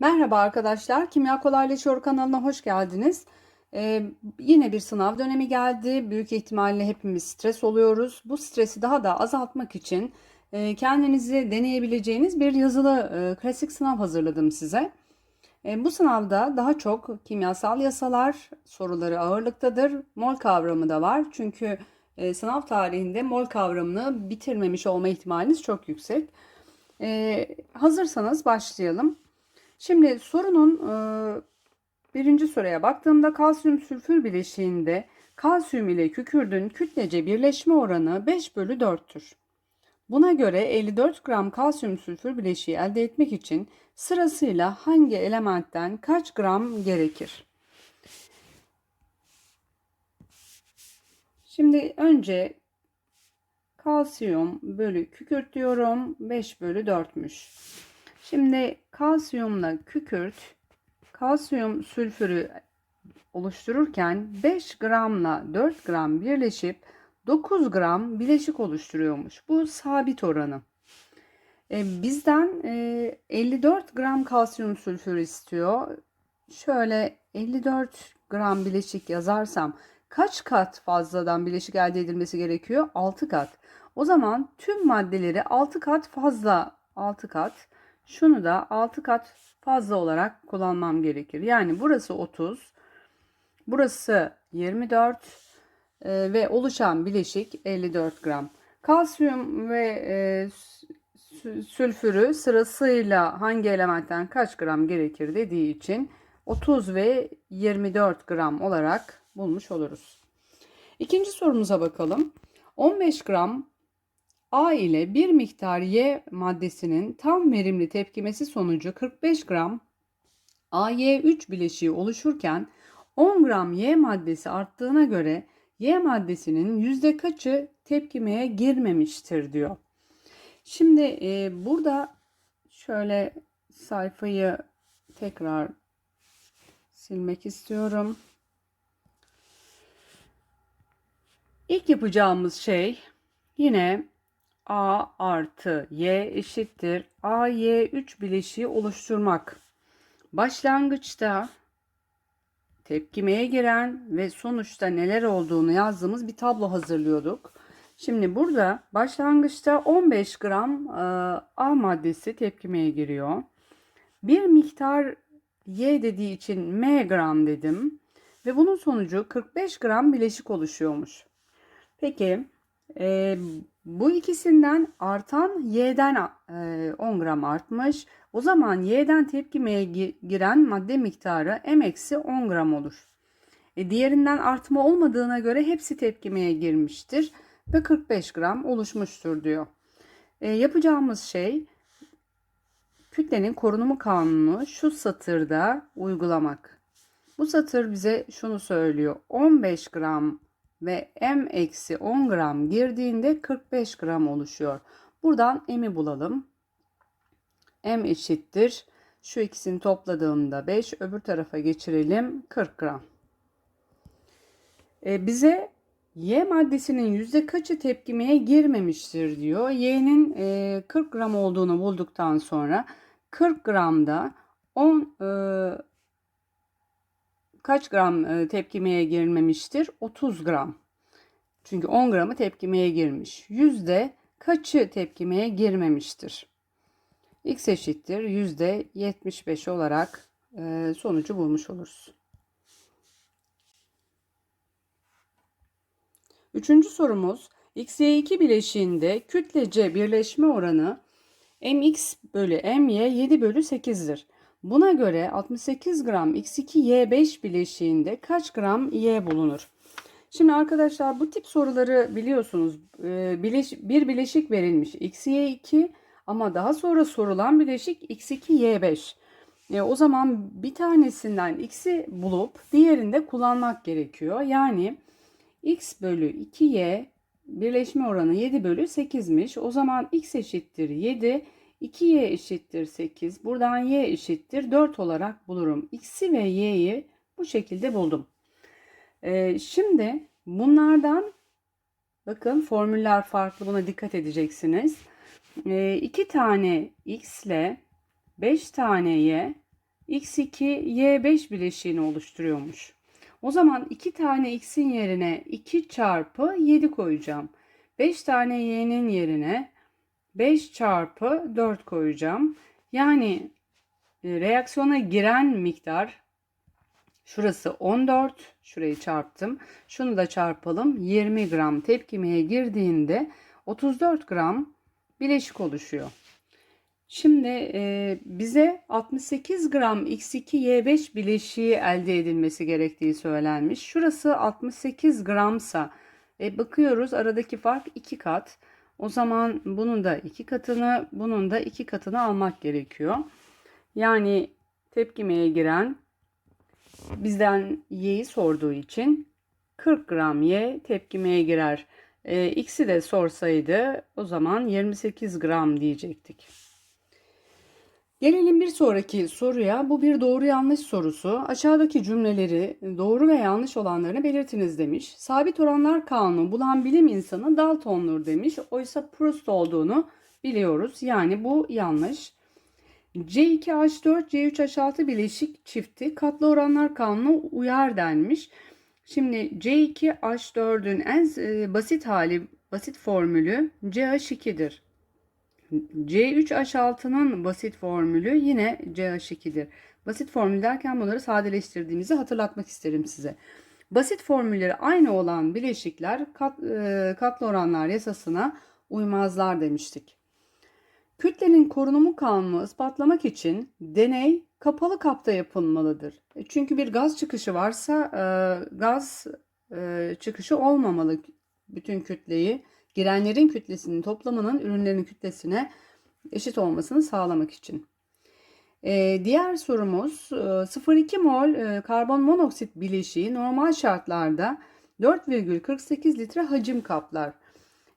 Merhaba arkadaşlar, Kimya Kolaylaşıyor kanalına hoş geldiniz. Ee, yine bir sınav dönemi geldi. Büyük ihtimalle hepimiz stres oluyoruz. Bu stresi daha da azaltmak için e, kendinizi deneyebileceğiniz bir yazılı e, klasik sınav hazırladım size. E, bu sınavda daha çok kimyasal yasalar soruları ağırlıktadır. Mol kavramı da var. Çünkü e, sınav tarihinde mol kavramını bitirmemiş olma ihtimaliniz çok yüksek. E, hazırsanız başlayalım. Şimdi sorunun e, birinci soruya baktığımda kalsiyum sülfür bileşiğinde kalsiyum ile kükürdün kütlece birleşme oranı 5 bölü 4'tür. Buna göre 54 gram kalsiyum sülfür bileşiği elde etmek için sırasıyla hangi elementten kaç gram gerekir? Şimdi önce kalsiyum bölü kükürt diyorum 5 bölü 4'müş. Şimdi kalsiyumla kükürt kalsiyum sülfürü oluştururken 5 gramla 4 gram birleşip 9 gram bileşik oluşturuyormuş. Bu sabit oranı. E, bizden e, 54 gram kalsiyum sülfür istiyor. Şöyle 54 gram bileşik yazarsam kaç kat fazladan bileşik elde edilmesi gerekiyor? 6 kat. O zaman tüm maddeleri 6 kat fazla 6 kat şunu da 6 kat fazla olarak kullanmam gerekir. Yani burası 30, burası 24 e, ve oluşan bileşik 54 gram. Kalsiyum ve e, sülfürü sırasıyla hangi elementten kaç gram gerekir dediği için 30 ve 24 gram olarak bulmuş oluruz. İkinci sorumuza bakalım. 15 gram A ile bir miktar Y maddesinin tam verimli tepkimesi sonucu 45 gram AY3 bileşiği oluşurken 10 gram Y maddesi arttığına göre Y maddesinin yüzde kaçı tepkimeye girmemiştir diyor. Şimdi e, burada şöyle sayfayı tekrar silmek istiyorum. İlk yapacağımız şey yine A artı Y eşittir AY3 bileşiği oluşturmak. Başlangıçta tepkimeye giren ve sonuçta neler olduğunu yazdığımız bir tablo hazırlıyorduk. Şimdi burada başlangıçta 15 gram e, A maddesi tepkimeye giriyor. Bir miktar Y dediği için M gram dedim. Ve bunun sonucu 45 gram bileşik oluşuyormuş. Peki e, bu ikisinden artan Y'den e, 10 gram artmış. O zaman Y'den tepkimeye giren madde miktarı M-10 gram olur. E, diğerinden artma olmadığına göre hepsi tepkimeye girmiştir ve 45 gram oluşmuştur diyor. E, yapacağımız şey kütlenin korunumu kanunu şu satırda uygulamak. Bu satır bize şunu söylüyor. 15 gram ve m eksi 10 gram girdiğinde 45 gram oluşuyor. Buradan m'i bulalım. m eşittir. Şu ikisini topladığımda 5 öbür tarafa geçirelim 40 gram. E, bize Y maddesinin yüzde kaçı tepkimeye girmemiştir diyor. Y'nin e, 40 gram olduğunu bulduktan sonra 40 gramda 10 e, kaç gram e, tepkimeye girmemiştir? 30 gram. Çünkü 10 gramı tepkimeye girmiş. Yüzde kaçı tepkimeye girmemiştir? X eşittir yüzde 75 olarak e, sonucu bulmuş oluruz. Üçüncü sorumuz XY2 bileşiğinde kütlece birleşme oranı mx bölü my 7 bölü 8'dir. Buna göre 68 gram X2Y5 bileşiğinde kaç gram Y bulunur? Şimdi arkadaşlar bu tip soruları biliyorsunuz. Ee, bir bileşik verilmiş X2Y2 ama daha sonra sorulan bileşik X2Y5. E, o zaman bir tanesinden X'i bulup diğerinde kullanmak gerekiyor. Yani X bölü 2Y birleşme oranı 7 bölü 8'miş. O zaman X eşittir 7. 2y eşittir 8. Buradan y eşittir 4 olarak bulurum. X'i ve y'yi bu şekilde buldum. Ee, şimdi bunlardan bakın formüller farklı buna dikkat edeceksiniz. Ee, 2 tane x ile 5 tane y x2 y5 bileşiğini oluşturuyormuş. O zaman 2 tane x'in yerine 2 çarpı 7 koyacağım. 5 tane y'nin yerine 5 çarpı 4 koyacağım. Yani e, reaksiyona giren miktar şurası 14. Şurayı çarptım. Şunu da çarpalım. 20 gram tepkimeye girdiğinde 34 gram bileşik oluşuyor. Şimdi e, bize 68 gram X2Y5 bileşiği elde edilmesi gerektiği söylenmiş. Şurası 68 gramsa e, bakıyoruz aradaki fark 2 kat. O zaman bunun da 2 katını, bunun da 2 katını almak gerekiyor. Yani tepkimeye giren bizden Y'yi sorduğu için 40 gram Y tepkimeye girer. E, X'i de sorsaydı o zaman 28 gram diyecektik. Gelelim bir sonraki soruya. Bu bir doğru yanlış sorusu. Aşağıdaki cümleleri doğru ve yanlış olanlarını belirtiniz demiş. Sabit oranlar kanunu bulan bilim insanı Dalton'dur demiş. Oysa Proust olduğunu biliyoruz. Yani bu yanlış. C2H4, C3H6 bileşik çifti katlı oranlar kanunu uyar denmiş. Şimdi C2H4'ün en e, basit hali, basit formülü CH2'dir. C3H6'nın basit formülü yine CH2'dir. Basit formül derken bunları sadeleştirdiğimizi hatırlatmak isterim size. Basit formülleri aynı olan bileşikler kat, e, katlı oranlar yasasına uymazlar demiştik. Kütlenin korunumu kanunu ispatlamak için deney kapalı kapta yapılmalıdır. E, çünkü bir gaz çıkışı varsa e, gaz e, çıkışı olmamalı bütün kütleyi girenlerin kütlesinin toplamının ürünlerin kütlesine eşit olmasını sağlamak için. Ee, diğer sorumuz 0,2 mol e, karbon monoksit bileşiği normal şartlarda 4,48 litre hacim kaplar.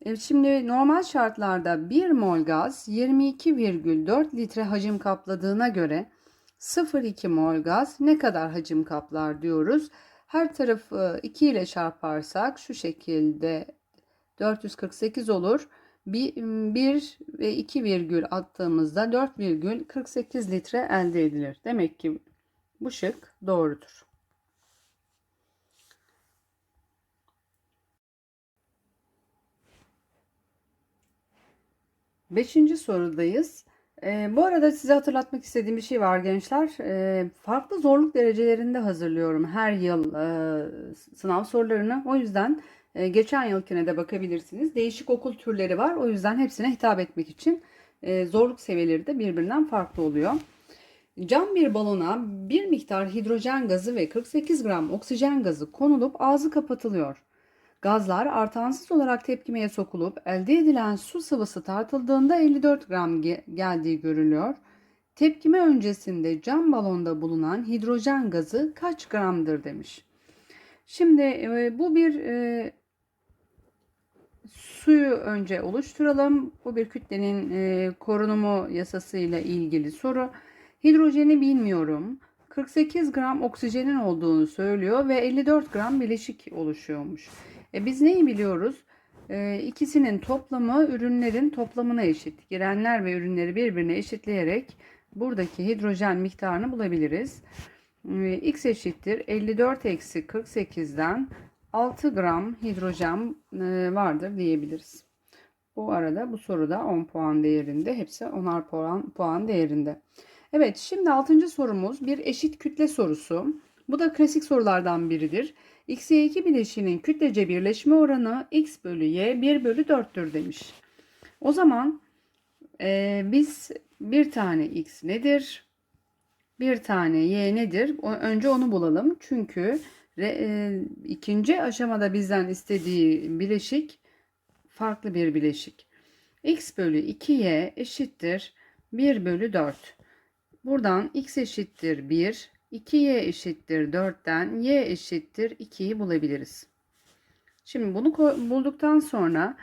E, şimdi normal şartlarda 1 mol gaz 22,4 litre hacim kapladığına göre 0,2 mol gaz ne kadar hacim kaplar diyoruz. Her tarafı 2 ile çarparsak şu şekilde 448 olur. 1 ve 2 virgül attığımızda 4,48 litre elde edilir. Demek ki bu şık doğrudur. Beşinci sorudayız. Ee, bu arada size hatırlatmak istediğim bir şey var gençler. Ee, farklı zorluk derecelerinde hazırlıyorum her yıl e, sınav sorularını. O yüzden e, geçen yılkine de bakabilirsiniz. Değişik okul türleri var. O yüzden hepsine hitap etmek için e, zorluk seviyeleri de birbirinden farklı oluyor. Cam bir balona bir miktar hidrojen gazı ve 48 gram oksijen gazı konulup ağzı kapatılıyor. Gazlar artansız olarak tepkimeye sokulup elde edilen su sıvısı tartıldığında 54 gram geldiği görülüyor. Tepkime öncesinde cam balonda bulunan hidrojen gazı kaç gramdır demiş. Şimdi e, bu bir Suyu önce oluşturalım. Bu bir kütlenin e, korunumu yasasıyla ilgili soru. Hidrojeni bilmiyorum. 48 gram oksijenin olduğunu söylüyor ve 54 gram bileşik oluşuyormuş. E biz neyi biliyoruz? E, ikisinin toplamı ürünlerin toplamına eşit. Girenler ve ürünleri birbirine eşitleyerek buradaki hidrojen miktarını bulabiliriz. E, X eşittir 54 eksi 48'den 6 gram hidrojen e, vardır diyebiliriz. Bu arada bu soruda 10 puan değerinde. Hepsi 10'ar puan, puan değerinde. Evet şimdi 6. sorumuz bir eşit kütle sorusu. Bu da klasik sorulardan biridir. X, Y2 bileşiğinin kütlece birleşme oranı X bölü Y 1 bölü 4'tür demiş. O zaman e, biz bir tane X nedir? Bir tane Y nedir? Önce onu bulalım. Çünkü Re, e, ikinci aşamada bizden istediği bileşik farklı bir bileşik. x bölü 2y eşittir 1 bölü 4. Buradan x eşittir 1, 2y eşittir 4'ten y eşittir 2'yi bulabiliriz. Şimdi bunu bulduktan sonra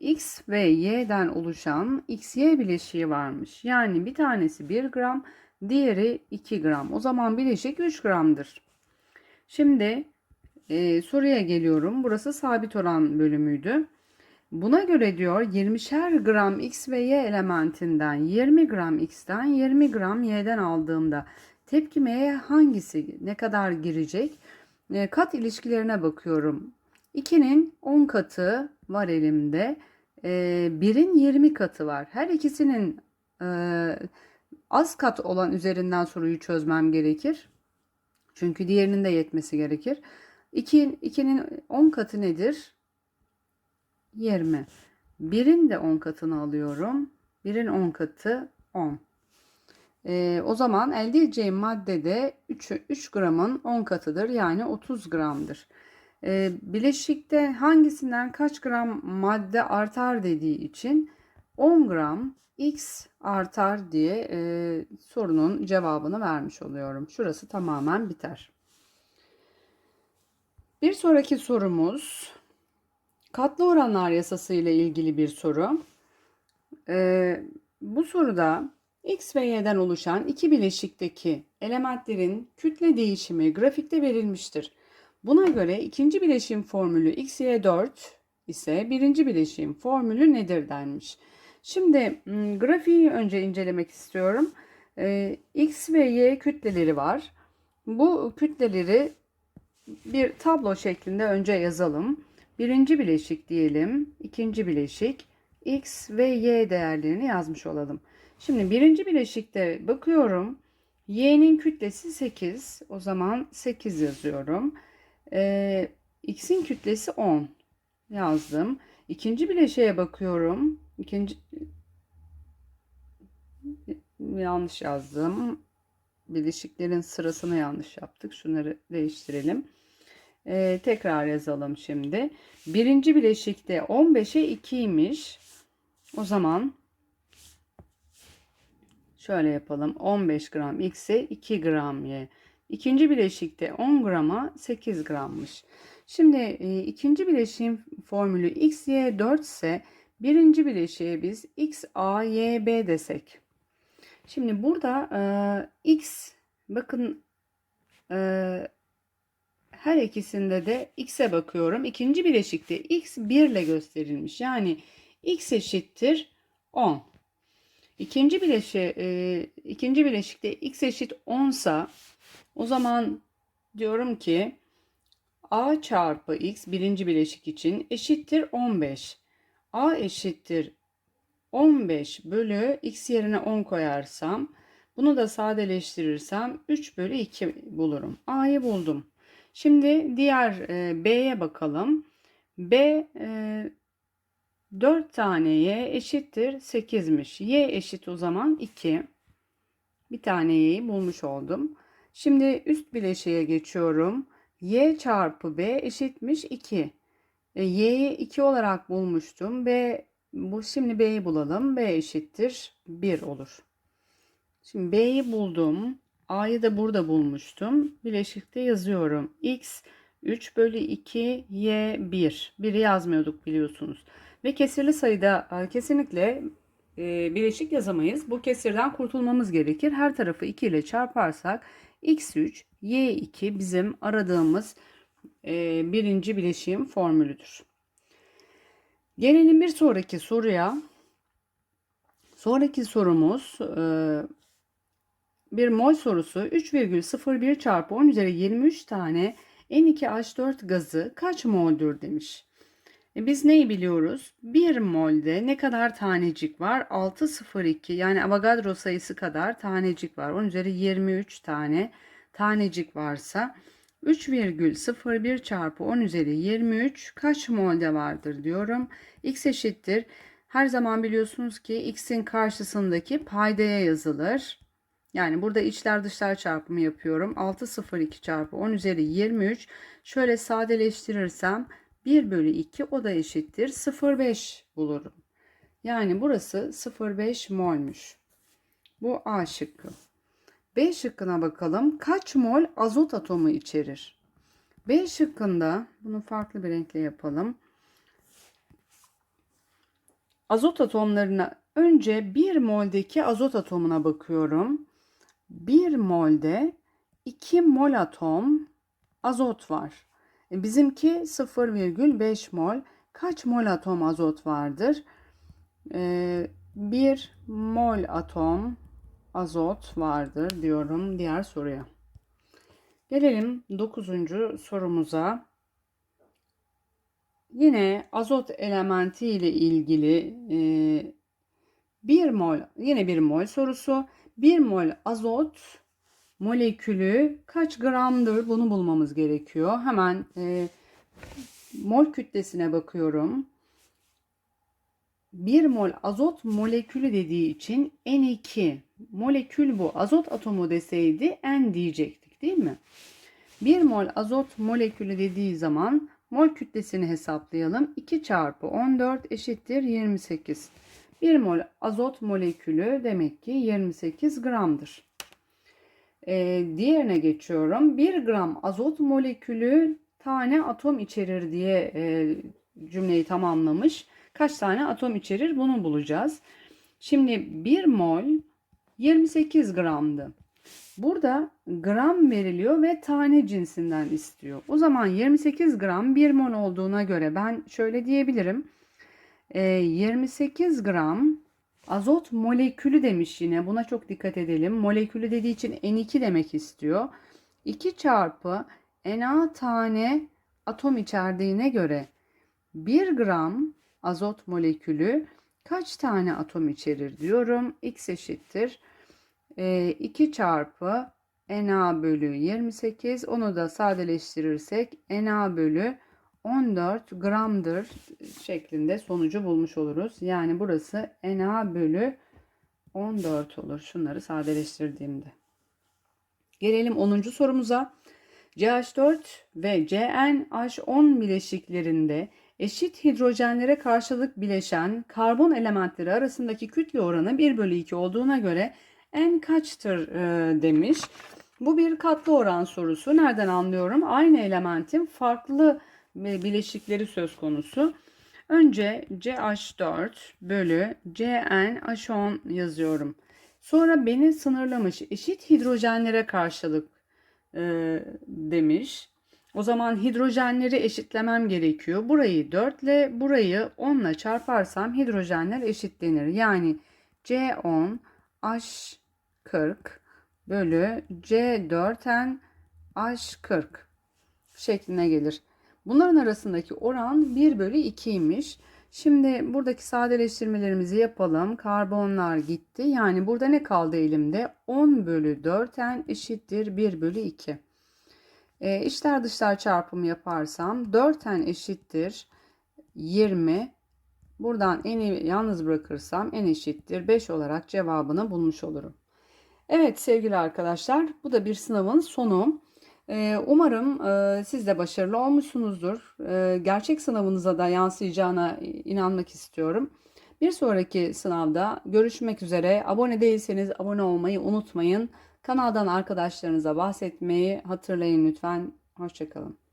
x ve y'den oluşan xy bileşiği varmış. Yani bir tanesi 1 gram, diğeri 2 gram. O zaman bileşik 3 gramdır. Şimdi e, soruya geliyorum. Burası sabit oran bölümüydü. Buna göre diyor 20'şer gram X ve Y elementinden 20 gram X'ten 20 gram Y'den aldığımda tepkimeye hangisi ne kadar girecek? E, kat ilişkilerine bakıyorum. 2'nin 10 katı var elimde. E, 1'in 20 katı var. Her ikisinin e, az kat olan üzerinden soruyu çözmem gerekir. Çünkü diğerinin de yetmesi gerekir. 2'nin 2'nin 10 katı nedir? 20. 1'in de 10 katını alıyorum. 1'in 10 katı 10. Ee, o zaman elde edeceğim madde de 3, 3 gramın 10 katıdır. Yani 30 gramdır. Ee, bileşikte hangisinden kaç gram madde artar dediği için 10 gram X artar diye e, sorunun cevabını vermiş oluyorum. Şurası tamamen biter. Bir sonraki sorumuz katlı oranlar yasası ile ilgili bir soru. Ee, bu soruda X ve Y'den oluşan iki bileşikteki elementlerin kütle değişimi grafikte verilmiştir. Buna göre ikinci bileşim formülü XY4 ise birinci bileşim formülü nedir denmiş. Şimdi grafiği önce incelemek istiyorum. X ve Y kütleleri var. Bu kütleleri bir tablo şeklinde önce yazalım. Birinci bileşik diyelim. ikinci bileşik X ve Y değerlerini yazmış olalım. Şimdi birinci bileşikte bakıyorum. Y'nin kütlesi 8. O zaman 8 yazıyorum. Ee, X'in kütlesi 10 yazdım. İkinci bileşiğe bakıyorum. İkinci yanlış yazdım. Bileşiklerin sırasını yanlış yaptık. Şunları değiştirelim. Ee, tekrar yazalım şimdi. Birinci bileşikte 15'e 2'ymiş. O zaman şöyle yapalım. 15 gram x'e 2 gram y. İkinci bileşikte 10 grama 8 grammış. Şimdi e, ikinci bileşiğin formülü x, y 4 ise birinci bileşiğe biz x, a, y, b desek. Şimdi burada e, x bakın e, her ikisinde de x'e bakıyorum. İkinci bileşikte x 1 ile gösterilmiş. Yani x eşittir 10. İkinci bileşe, e, ikinci bileşikte x eşit 10 sa o zaman diyorum ki a çarpı x birinci bileşik için eşittir 15. a eşittir 15 bölü x yerine 10 koyarsam bunu da sadeleştirirsem 3 bölü 2 bulurum. A'yı buldum. Şimdi diğer e, B'ye bakalım. B e, 4 tane Y eşittir 8'miş. Y eşit o zaman 2. Bir tane Y'yi bulmuş oldum. Şimdi üst bileşiğe geçiyorum. Y çarpı B eşitmiş 2. E, Y'yi 2 olarak bulmuştum. B bu şimdi B'yi bulalım. B eşittir 1 olur. Şimdi B'yi buldum. A'yı da burada bulmuştum. Bileşikte yazıyorum. X 3 bölü 2 Y 1. 1'i yazmıyorduk biliyorsunuz. Ve kesirli sayıda e, kesinlikle e, bileşik yazamayız. Bu kesirden kurtulmamız gerekir. Her tarafı 2 ile çarparsak x3 y2 bizim aradığımız e, birinci bileşiğin formülüdür. Gelelim bir sonraki soruya. Sonraki sorumuz e, bir mol sorusu 3,01 çarpı 10 üzeri 23 tane N2H4 gazı kaç moldür demiş. E biz neyi biliyoruz? 1 molde ne kadar tanecik var? 602 yani Avogadro sayısı kadar tanecik var. 10 üzeri 23 tane tanecik varsa 3,01 çarpı 10 üzeri 23 kaç molde vardır diyorum. X eşittir. Her zaman biliyorsunuz ki x'in karşısındaki paydaya yazılır. Yani burada içler dışlar çarpımı yapıyorum. 602 çarpı 10 üzeri 23. Şöyle sadeleştirirsem 1 bölü 2 o da eşittir 0,5 bulurum. Yani burası 0,5 molmuş. Bu A şıkkı. B şıkkına bakalım. Kaç mol azot atomu içerir? B şıkkında bunu farklı bir renkle yapalım. Azot atomlarına önce 1 moldeki azot atomuna bakıyorum. 1 molde 2 mol atom azot var. E, bizimki 0,5 mol. kaç mol atom azot vardır? 1 mol atom azot vardır diyorum diğer soruya. Gelelim 9. sorumuza. Yine azot elementi ile ilgili 1 mol yine 1 mol sorusu. 1 mol azot molekülü kaç gramdır bunu bulmamız gerekiyor. Hemen e, mol kütlesine bakıyorum. 1 mol azot molekülü dediği için N2 molekül bu. Azot atomu deseydi N diyecektik değil mi? 1 mol azot molekülü dediği zaman mol kütlesini hesaplayalım. 2 çarpı 14 eşittir 28. 1 mol azot molekülü demek ki 28 gramdır. Ee, diğerine geçiyorum. 1 gram azot molekülü tane atom içerir diye e, cümleyi tamamlamış. Kaç tane atom içerir bunu bulacağız. Şimdi 1 mol 28 gramdı. Burada gram veriliyor ve tane cinsinden istiyor. O zaman 28 gram 1 mol olduğuna göre ben şöyle diyebilirim. E, 28 gram azot molekülü demiş yine. Buna çok dikkat edelim. Molekülü dediği için N2 demek istiyor. 2 çarpı Na tane atom içerdiğine göre 1 gram azot molekülü kaç tane atom içerir diyorum. X eşittir. E, 2 çarpı Na bölü 28. Onu da sadeleştirirsek Na bölü 14 gramdır şeklinde sonucu bulmuş oluruz. Yani burası Na bölü 14 olur. Şunları sadeleştirdiğimde. Gelelim 10. sorumuza. CH4 ve CnH10 bileşiklerinde eşit hidrojenlere karşılık bileşen karbon elementleri arasındaki kütle oranı 1 bölü 2 olduğuna göre n kaçtır e, demiş. Bu bir katlı oran sorusu. Nereden anlıyorum? Aynı elementin farklı bileşikleri söz konusu. Önce CH4 bölü CnH10 yazıyorum. Sonra beni sınırlamış eşit hidrojenlere karşılık e, demiş. O zaman hidrojenleri eşitlemem gerekiyor. Burayı 4 ile burayı 10 ile çarparsam hidrojenler eşitlenir. Yani C10 H40 bölü C4N H40 şekline gelir. Bunların arasındaki oran 1 bölü 2'ymiş. Şimdi buradaki sadeleştirmelerimizi yapalım. Karbonlar gitti. Yani burada ne kaldı elimde? 10 bölü 4n eşittir 1 bölü 2. E, içler dışlar çarpımı yaparsam 4n eşittir 20. Buradan n'i yalnız bırakırsam n eşittir 5 olarak cevabını bulmuş olurum. Evet sevgili arkadaşlar bu da bir sınavın sonu. Ee, umarım e, siz de başarılı olmuşsunuzdur. Ee, gerçek sınavınıza da yansıyacağına inanmak istiyorum. Bir sonraki sınavda görüşmek üzere. Abone değilseniz abone olmayı unutmayın. Kanaldan arkadaşlarınıza bahsetmeyi hatırlayın lütfen. Hoşçakalın.